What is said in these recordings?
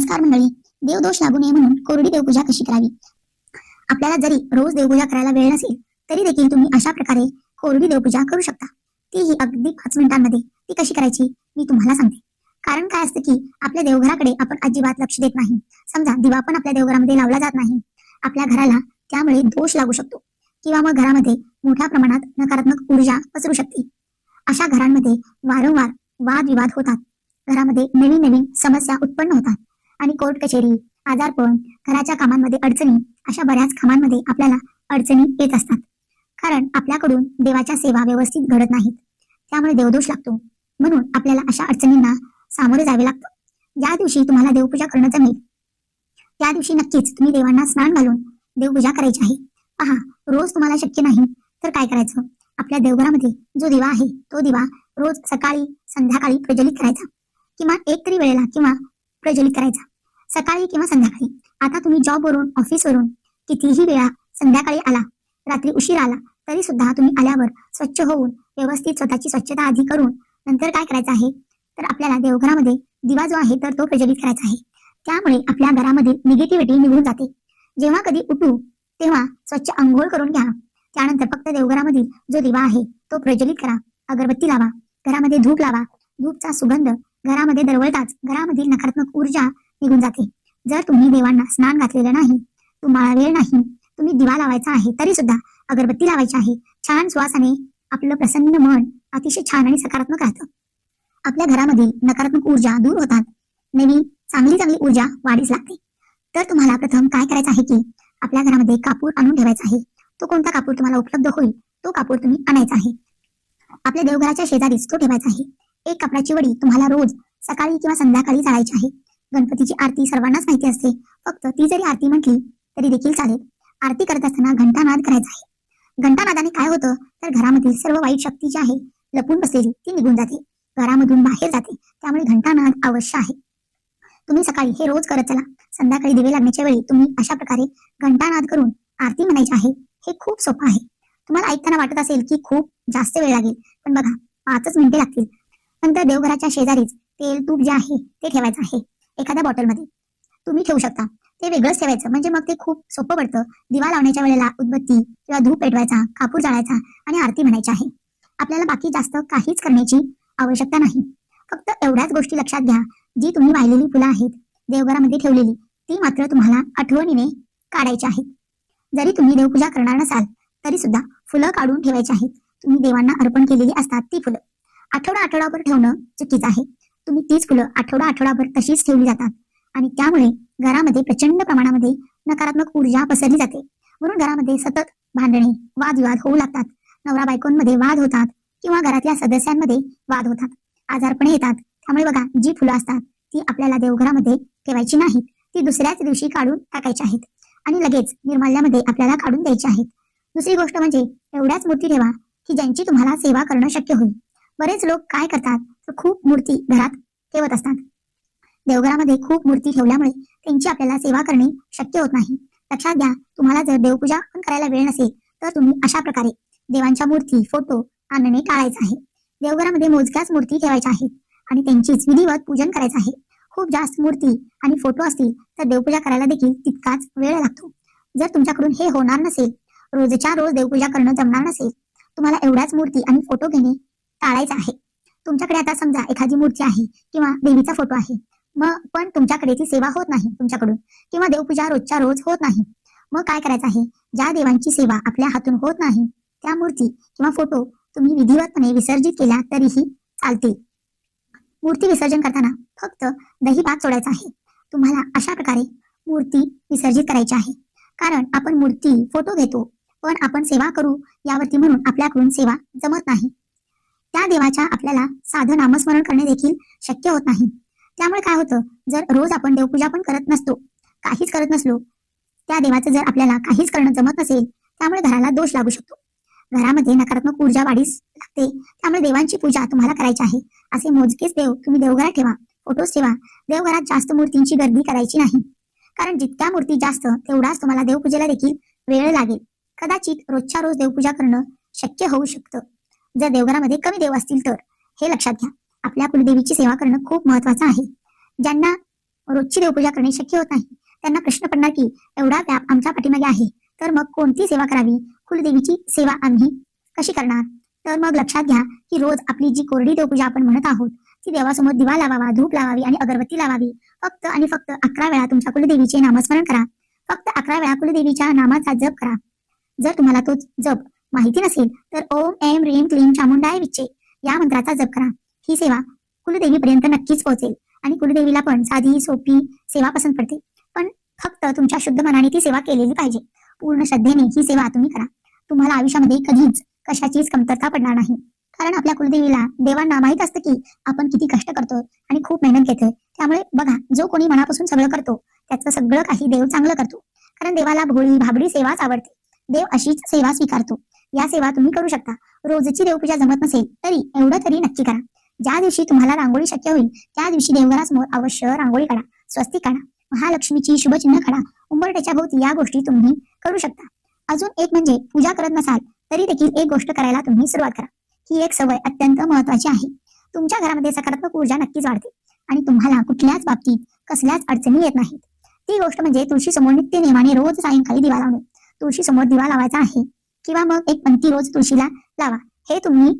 नमस्कार मंडळी. देवदोष लागू नये म्हणून कोरडी देवपूजा कशी करावी? आपल्याला जरी रोज देवपूजा करायला वेळ नसेल तरी देखील तुम्ही अशा प्रकारे कोरडी देवपूजा करू शकता. तीही अगदी पाच मिनिटांमध्ये ती कशी करायची मी तुम्हाला सांगते. कारण काय असतं की आपल्या देवघराकडे आपण अजिबात लक्ष देत नाही. समजा दिवा पण आपल्या देवघरामध्ये लावला जात नाही. आपल्या घराला त्यामुळे दोष लागू शकतो. किंवा मग घरामध्ये मोठ्या प्रमाणात नकारात्मक ऊर्जा पसरू शकते. अशा घरांमध्ये वारंवार वादविवाद होतात. घरामध्ये नवीन नवीन समस्या उत्पन्न होतात. आणि कोर्ट कचेरी आजारपण घराच्या कामांमध्ये अडचणी अशा बऱ्याच कामांमध्ये आपल्याला अडचणी येत असतात. कारण आपल्याकडून देवाच्या सेवा व्यवस्थित घडत नाहीत. त्यामुळे देवदोष लागतो. म्हणून आपल्याला अशा अडचणींना सामोरे जावे लागतं. ज्या दिवशी तुम्हाला देवपूजा करणं जमेल. त्या दिवशी नक्कीच तुम्ही देवांना स्नान घालून देवपूजा करायची आहे. पहा रोज तुम्हाला शक्य नाही. तर काय करायचं? आपल्या देवघरामध्ये जो दिवा आहे तो दिवा रोज सकाळी संध्याकाळी प्रज्वलित करायचा. किंवा एक तरी वेळेला किंवा प्रज्वलित करायचा. सकाळी किंवा संध्याकाळी. आता तुम्ही जॉबवरून ऑफिसवरून कितीही वेळा संध्याकाळी आला रात्री उशीर आला तरी सुद्धा तुम्ही आल्यावर स्वच्छ होऊन व्यवस्थित स्वतःची स्वच्छता आधी करून नंतर काय करायचं आहे? तर आपल्याला देवघरामध्ये दिवा जो आहे तर तो प्रज्वलित करायचा आहे. त्यामुळे आपल्या घरामध्ये निगेटिव्हिटी निघून जाते. जेव्हा कधी उठू तेव्हा स्वच्छ अंघोळ करून घ्या. त्यानंतर फक्त देवघरामधील जो दिवा आहे तो प्रज्वलित करा. अगरबत्ती लावा. घरामध्ये धूप लावा. धूपचा सुगंध घरामध्ये दरवळताच घरामधील नकारात्मक ऊर्जा निघून जाते. जर तुम्ही देवांना स्नान घातलेलं नाही तुम्हाला वेळ नाही तुम्ही दिवा लावायचा आहे तरी सुद्धा अगरबत्ती लावायची आहे. छान श्वासाने आपलं प्रसन्न मन अतिशय छान आणि सकारात्मक राहतं. आपल्या घरामधील नकारात्मक ऊर्जा दूर होतात. नवीन चांगली चांगली ऊर्जा वाढीस लागते. तर तुम्हाला प्रथम काय करायचं आहे की आपल्या घरामध्ये कापूर आणून ठेवायचा आहे. तो कोणता कापूर तुम्हाला उपलब्ध होईल तो कापूर तुम्ही आणायचा आहे. आपल्या देवघराच्या शेजारीच तो ठेवायचा आहे. एक कापडाची वडी तुम्हाला रोज सकाळी किंवा संध्याकाळी चालायची आहे. गणपतीची आरती सर्वांनाच माहिती असते. फक्त ती जरी आरती म्हटली तरी देखील चालेल. आरती करत असताना घंटानाद करायचा आहे. घंटानादाने काय होतं? तर घरामधील सर्व वाईट शक्ती जी आहे लपून बसलेली ती निघून जाते. घरामधून बाहेर जाते. त्यामुळे घंटानाद अवश्य आहे. तुम्ही सकाळी हे रोज करत चला. संध्याकाळी दिवे लागण्याच्या वेळी तुम्ही अशा प्रकारे घंटानाद करून आरती म्हणायची आहे हे खूप सोपं आहे. तुम्हाला ऐकताना वाटत असेल की खूप जास्त वेळ लागेल पण बघा पाचच मिनिटे लागतील. नंतर देवघराच्या शेजारीच तेल तूप जे आहे ते ठेवायचं आहे. एखाद्या बॉटलमध्ये तुम्ही ठेवू शकता. ते वेगळंच ठेवायचं. म्हणजे मग ते खूप सोपं पडतं. दिवा लावण्याच्या वेळेला उदबत्ती किंवा धूप पेटवायचा कापूर जाळायचा आणि आरती म्हणायची आहे. आपल्याला बाकी जास्त काहीच करण्याची आवश्यकता नाही. फक्त एवढ्याच गोष्टी लक्षात घ्या. जी तुम्ही वाहिलेली फुलं आहेत देवघरामध्ये ठेवलेली ती मात्र तुम्हाला आठवणीने काढायची आहेत. जरी तुम्ही देवपूजा करणार नसाल तरी सुद्धा फुलं काढून ठेवायची आहेत. तुम्ही देवांना अर्पण केलेली असतात ती फुलं. आठवडा आठवडाभर ठेवणं चुकीचं आहे. तुम्ही तीच फुलं आठवडा आठवडाभर तशीच ठेवली जातात. आणि त्यामुळे घरामध्ये प्रचंड प्रमाणामध्ये नकारात्मक ऊर्जा पसरली जाते. म्हणून घरामध्ये सतत भांडणे वादविवाद होऊ लागतात. नवरा बायकोंमध्ये वाद होतात किंवा घरातल्या सदस्यांमध्ये वाद होतात. आजारपणे येतात. त्यामुळे बघा जी फुलं असतात ती आपल्याला देवघरामध्ये ठेवायची नाहीत. ती दुसऱ्याच दिवशी काढून टाकायची आहेत. आणि लगेच निर्माल्यामध्ये आपल्याला काढून द्यायची आहेत. दुसरी गोष्ट म्हणजे एवढ्याच मूर्ती ठेवा की ज्यांची तुम्हाला सेवा करणं शक्य होईल. बरेच लोक काय करतात? खूप मूर्ती घरात ठेवत असतात. देवघरामध्ये खूप मूर्ती ठेवल्यामुळे त्यांची आपल्याला सेवा करणे शक्य होत नाही. लक्षात घ्या तुम्हाला जर देवपूजा पण करायला वेळ नसेल तर तुम्ही अशा प्रकारे देवांच्या मूर्ती फोटो आणणे टाळायचं आहे. देवघरामध्ये मोजक्याच मूर्ती ठेवायच्या आहेत आणि त्यांचीच विधिवत पूजन करायचं आहे. खूप जास्त मूर्ती आणि फोटो असतील तर देवपूजा करायला देखील तितकाच वेळ लागतो. जर तुमच्याकडून हे होणार नसेल रोजच्या रोज देवपूजा करणं जमणार नसेल तुम्हाला एवढ्याच मूर्ती आणि फोटो घेणे टाळायचं आहे. तुमच्याकडे आता समजा एखादी मूर्ती आहे किंवा देवीचा फोटो आहे मग पण तुमच्याकडे ती सेवा होत नाही तुमच्याकडून किंवा देवपूजा रोजच्या रोज होत नाही. मग काय करायचं आहे? ज्या देवांची सेवा आपल्या हातून होत नाही त्या मूर्ती किंवा फोटो तुम्ही विधिवतपणे विसर्जित केल्या तरीही चालतील. मूर्ती विसर्जन करताना फक्त दही भात सोडायचा आहे. तुम्हाला अशा प्रकारे मूर्ती विसर्जित करायची आहे. कारण आपण मूर्ती फोटो घेतो पण आपण सेवा करू यावरती म्हणून आपल्याकडून सेवा जमत नाही. त्या देवाच्या आपल्याला साधं नामस्मरण करणे देखील शक्य होत नाही. त्यामुळे काय होतं? जर रोज आपण देवपूजा पण करत नसतो काहीच करत नसलो त्या देवाचं जर आपल्याला काहीच करणं जमत नसेल त्यामुळे घराला दोष लागू शकतो. घरामध्ये नकारात्मक ऊर्जा वाढीस लागते त्यामुळे देवांची पूजा तुम्हाला करायची आहे. असे मोजकेच देव तुम्ही देवघरात ठेवा फोटोज ठेवा. देवघरात जास्त मूर्तींची गर्दी करायची नाही. कारण जितक्या मूर्ती जास्त तेवढाच तुम्हाला देवपूजेला देखील वेळ लागेल. कदाचित रोजच्या रोज देवपूजा करणं शक्य होऊ शकतं. जर देवघरामध्ये कमी देव असतील तर हे लक्षात घ्या. आपल्या कुलदेवीची सेवा करणं खूप महत्वाचं आहे. ज्यांना रोजची देवपूजा करणे शक्य होत नाही त्यांना प्रश्न पडणार की एवढा व्याप आमच्या पाठीमागे आहे तर मग कोणती सेवा करावी? कुलदेवीची सेवा आम्ही कशी करणार? तर मग लक्षात घ्या की रोज आपली जी कोरडी देवपूजा आपण म्हणत आहोत ती देवासमोर दिवा लावावा धूप लावावी आणि अगरबत्ती लावावी. फक्त आणि फक्त अकरा वेळा तुमच्या कुलदेवीचे नामस्मरण करा. फक्त अकरा वेळा कुलदेवीच्या नामाचा जप करा. जर तुम्हाला तो जप माहिती नसेल तर ओम एम रीम क्लीम चामुंडाय विच्चे या मंत्राचा जप करा. ही सेवा कुलदेवीपर्यंत नक्कीच पोहोचेल आणि कुलदेवीला पण साधी सोपी सेवा पसंत पडते. पण फक्त तुमच्या शुद्ध मनाने ती सेवा केलेली पाहिजे. पूर्ण श्रद्धेने ही सेवा तुम्ही करा. तुम्हाला आयुष्यामध्ये कधीच कशाचीच कमतरता पडणार नाही. कारण आपल्या कुलदेवीला देवांना माहीत असतं की आपण किती कष्ट करतो आणि खूप मेहनत घेतोय. त्यामुळे बघा जो कोणी मनापासून सगळं करतो त्याचं सगळं काही देव चांगलं करतो. कारण देवाला भोळी भाबडी सेवाच आवडते. देव अशीच सेवा स्वीकारतो. या सेवा तुम्ही करू शकता. रोजची देवपूजा जमत नसेल तरी एवढं तरी नक्की करा. ज्या दिवशी तुम्हाला रांगोळी शक्य होईल त्या दिवशी देवघरासमोर अवश्य रांगोळी काढा स्वस्ती काढा महालक्ष्मीची शुभचिन्ह काढा उंबरट्याच्या भोवती या गोष्टी तुम्ही करू शकता. अजून एक म्हणजे पूजा करत नसाल तरी देखील एक गोष्ट करायला तुम्ही सुरुवात करा. ही एक सवय अत्यंत महत्वाची आहे. तुमच्या घरामध्ये सकारात्मक ऊर्जा नक्कीच वाढते आणि तुम्हाला कुठल्याच बाबतीत कसल्याच अडचणी येत नाहीत. ती गोष्ट म्हणजे तुळशी समोर नित्य नेमाने रोज सायंकाळी दिवा लावणे. तुळशी समोर दिवा लावायचा आहे किंवा मग एक पंक्ती रोज तुळशीला लावा. हे तुम्ही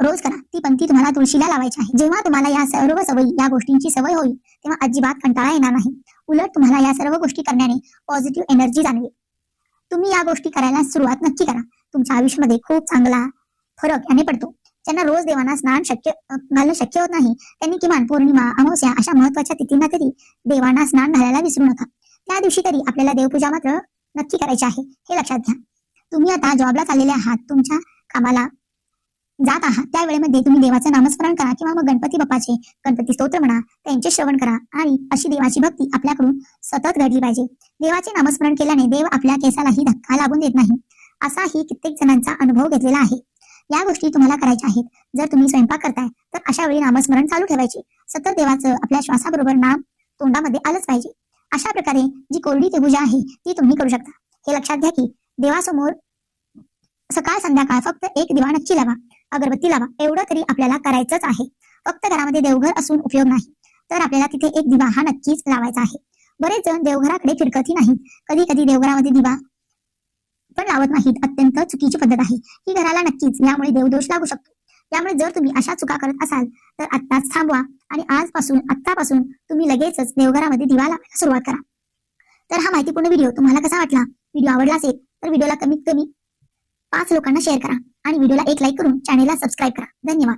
रोज करा. ती पंक्ती तुम्हाला तुळशीला लावायची आहे. जेव्हा तुम्हाला या सर्व सवयी या गोष्टींची सवय होईल तेव्हा अजिबात कंटाळा येणार नाही. उलट तुम्हाला या सर्व गोष्टी करण्याने पॉझिटिव्ह एनर्जी जाणवेल. तुम्ही या गोष्टी करायला सुरुवात नक्की करा. तुमच्या आयुष्यामध्ये खूप चांगला फरक याने पडतो. ज्यांना रोज देवांना स्नान शक्य घालणं शक्य होत नाही त्यांनी किमान पौर्णिमा अमावस्या अशा महत्त्वाच्या तिथींना तरी देवांना स्नान घालायला विसरू नका. त्या दिवशी तरी आपल्याला देवपूजा मात्र नक्की करायची आहे. हे लक्षात घ्या. तुम्ही आता जॉबला चाललेले आहात तुमच्या कामाला जात आहात त्या वेळेमध्ये तुम्ही देवाचं नामस्मरण करा किंवा मग गणपती बाप्पाचे गणपती स्तोत्र म्हणा त्यांचे श्रवण करा आणि अशी देवाची भक्ती आपल्याकडून सतत घडली पाहिजे. देवाचे नामस्मरण केल्याने देव आपल्या केसालाही धक्का लागून देत नाही असाही कित्येक जणांचा अनुभव घेतलेला आहे. या गोष्टी तुम्हाला करायच्या आहेत. जर तुम्ही स्वयंपाक करताय तर अशा वेळी नामस्मरण चालू ठेवायचे. सतत देवाचं आपल्या श्वासाबरोबर नाम तोंडामध्ये आलंच पाहिजे. अशा प्रकारे जी कोरडी देवपूजा आहे ती तुम्ही करू शकता. हे लक्षात घ्या की देवासमोर सकाळ संध्याकाळ फक्त एक दिवा नक्की लावा अगरबत्ती लावा एवढं तरी आपल्याला करायचंच आहे. फक्त घरामध्ये देवघर असून उपयोग नाही. तर आपल्याला तिथे एक दिवा हा नक्कीच लावायचा आहे. बरेच जण देवघराकडे फिरकतही नाही कधी कधी देवघरामध्ये दिवा पण लावत नाहीत. अत्यंत चुकीची पद्धत आहे. ही घराला नक्कीच यामुळे देवदोष लागू शकतो. त्यामुळे जर तुम्ही अशा चुका करत असाल तर आत्ताच थांबवा आणि आजपासून आत्तापासून तुम्ही लगेचच देवघरामध्ये दिवा लावायला सुरुवात करा. तर हा माहितीपूर्ण व्हिडिओ तुम्हाला कसा वाटला? व्हिडिओ आवडला असेल तर व्हिडिओला कमीत कमी पाच लोकांना शेअर करा आणि व्हिडिओला एक लाईक करून चॅनेलला सबस्क्राईब करा. धन्यवाद.